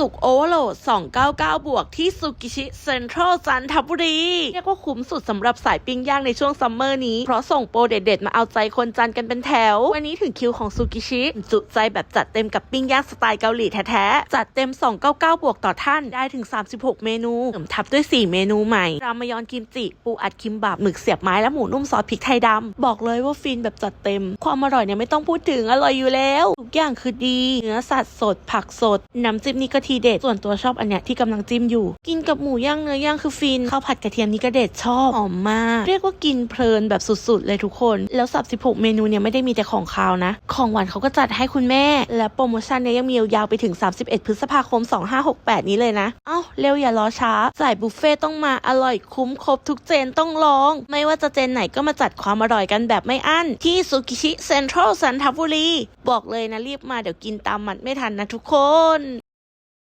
สุกโอเวอร์โหลด 299 บวกที่ซูกิชิเซ็นทรัลจันทบุรีเรียกว่าคุ้มสุดสำหรับสายปิ้งย่างในช่วงซัมเมอร์นี้ เพราะส่งโปรเด็ดๆ มาเอาใจคนจันกันเป็นแถว วันนี้ถึงคิวของซูกิชิ จุใจแบบจัดเต็มกับปิ้งย่างสไตล์เกาหลีแท้ๆ จัดเต็ม 299 บวกต่อท่านได้ถึง 36 เมนูเสริมทับด้วย 4 เมนูใหม่ รามยอนกิมจิ ปูอัดคิมบับหมึกเสียบไม้และหมูนุ่มซอสพริกไทยดำบอกเลยว่าฟินแบบจัดเต็ม ความอร่อยเนี่ยไม่ต้องพูดถึงอร่อยอยู่แล้ว ทุกอย่างคือดี เนื้อสัตว์สด ผักสดน้ำจิ้มนี่ก็ทีเด็ด ส่วนตัวชอบอันเนี้ยที่กำลังจิ้มอยู่ กินกับหมูย่างเนื้อย่างคือฟินข้าวผัดกระเทียมนี่ก็เด็ดชอบหอมมาก เรียกว่ากินเพลินแบบสุดๆ เลยทุกคน แล้วสับ16 เมนูเนี่ยไม่ได้มีแต่ของคาวนะ ของหวานเขาก็จัดให้คุณแม่ และโปรโมชั่นเนี่ยยังมียาวไปถึง 31 พฤษภาคม 2568 นี้เลยนะ เอ้าเร็วอย่ารอช้าจ่ายบุฟเฟ่ต้องมาอร่อยคุ้มครบทุกเจนต้องลอง ไม่ว่าจะเจนไหนก็มาจัดความอร่อยกันแบบไม่อั้น ที่ซูกิชิเซ็นทรัลสันทบุรี บอกเลยนะรีบมาเดี๋ยวกินตามหมัดไม่ทันนะทุกคน